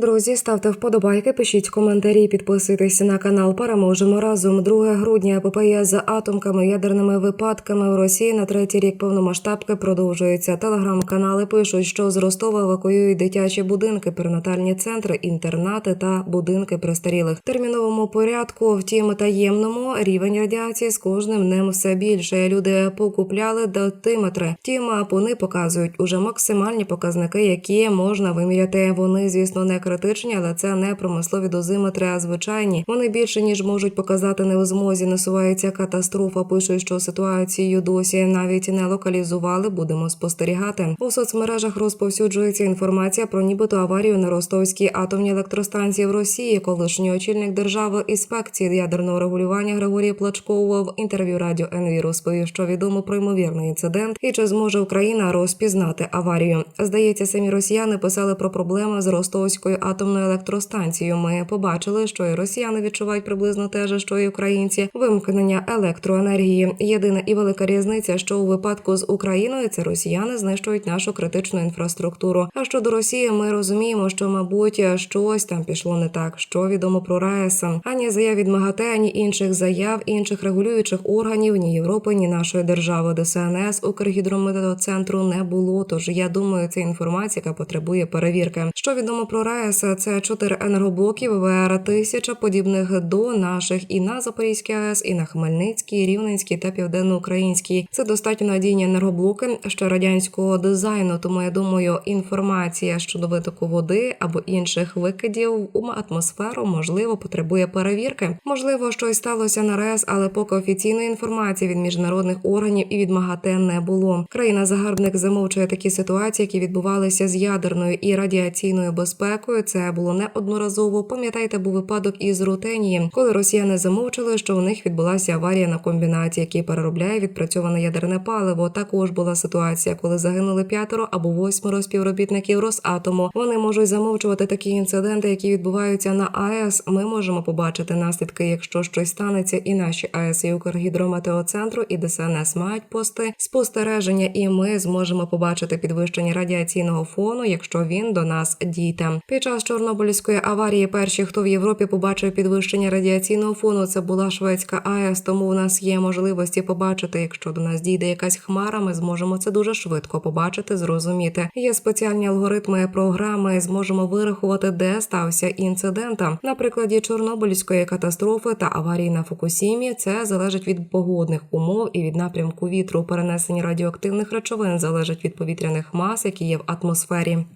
Друзі, ставте вподобайки, пишіть коментарі, підписуйтесь на канал. Переможемо разом. 2 грудня епопея за атомками, ядерними випадками в Росії на третій рік повномасштабки продовжується. Телеграм-канали пишуть, що з Ростова евакуюють дитячі будинки, перинатальні центри, інтернати та будинки престарілих. Терміновому порядку, втім таємному рівень радіації з кожним днем все більше. Люди покупляли датиметри. Втім, вони показують уже максимальні показники, які можна виміряти. Вони, звісно, не критичні, але це не промислові дозиметри, а звичайні. Вони більше ніж можуть показати не у змозі. Насувається катастрофа. Пишуть, що ситуацію досі навіть не локалізували. Будемо спостерігати. У соцмережах розповсюджується інформація про нібито аварію на Ростовській атомній електростанції в Росії. Колишній очільник держави інспекції ядерного регулювання Григорій Плачков в інтерв'ю радіо НВ розповів, що відомо про ймовірний інцидент і чи зможе Україна розпізнати аварію. Здається, самі росіяни писали про проблеми з Ростовською атомною електростанцією. Ми побачили, що і росіяни відчувають приблизно те же, що і українці вимкнення електроенергії. Єдина і велика різниця, що у випадку з Україною це росіяни знищують нашу критичну інфраструктуру. А щодо Росії, ми розуміємо, що мабуть щось там пішло не так. Що відомо про РАЕС. ані заяв від МАГАТЕ, ані інших заяв інших регулюючих органів, ні Європи, ні нашої держави. ДСНС Укргідрометеоцентру не було. Тож я думаю, це інформація, яка потребує перевірки. Що відомо про РАЕС, це чотири енергоблоків ВР тисяча подібних до наших і на Запорізькій АЕС, і на Хмельницькій, Рівненській та Південноукраїнській. Це достатньо надійні енергоблоки ще радянського дизайну. Тому я думаю, інформація щодо витоку води або інших викидів у атмосферу можливо потребує перевірки. Можливо, щось сталося на РЕС, але поки офіційної інформації від міжнародних органів і від МАГАТЕ не було. Країна загарбник замовчує такі ситуації, які відбувалися з ядерною і радіаційною безпекою. Це було неодноразово. Пам'ятаєте, був випадок із Рутенії, коли росіяни замовчили, що у них відбулася аварія на комбінаті, який переробляє відпрацьоване ядерне паливо. Також була ситуація, коли загинули п'ятеро або восьмеро співробітників Росатому. Вони можуть замовчувати такі інциденти, які відбуваються на АЕС. Ми можемо побачити наслідки, якщо щось станеться, і наші АЕС і Укргідрометеоцентру і ДСНС мають пости спостереження, і ми зможемо побачити підвищення радіаційного фону, якщо він до нас дійде. Під час Чорнобильської аварії перші, хто в Європі побачив підвищення радіаційного фону, це була Шведська АЕС. Тому у нас є можливості побачити, якщо до нас дійде якась хмара, ми зможемо це дуже швидко побачити, зрозуміти. Є спеціальні алгоритми програми, зможемо вирахувати, де стався інцидент. На прикладі Чорнобильської катастрофи та аварії на Фукусімі це залежить від погодних умов і від напрямку вітру. Перенесення радіоактивних речовин залежить від повітряних мас, які є в атмосфері.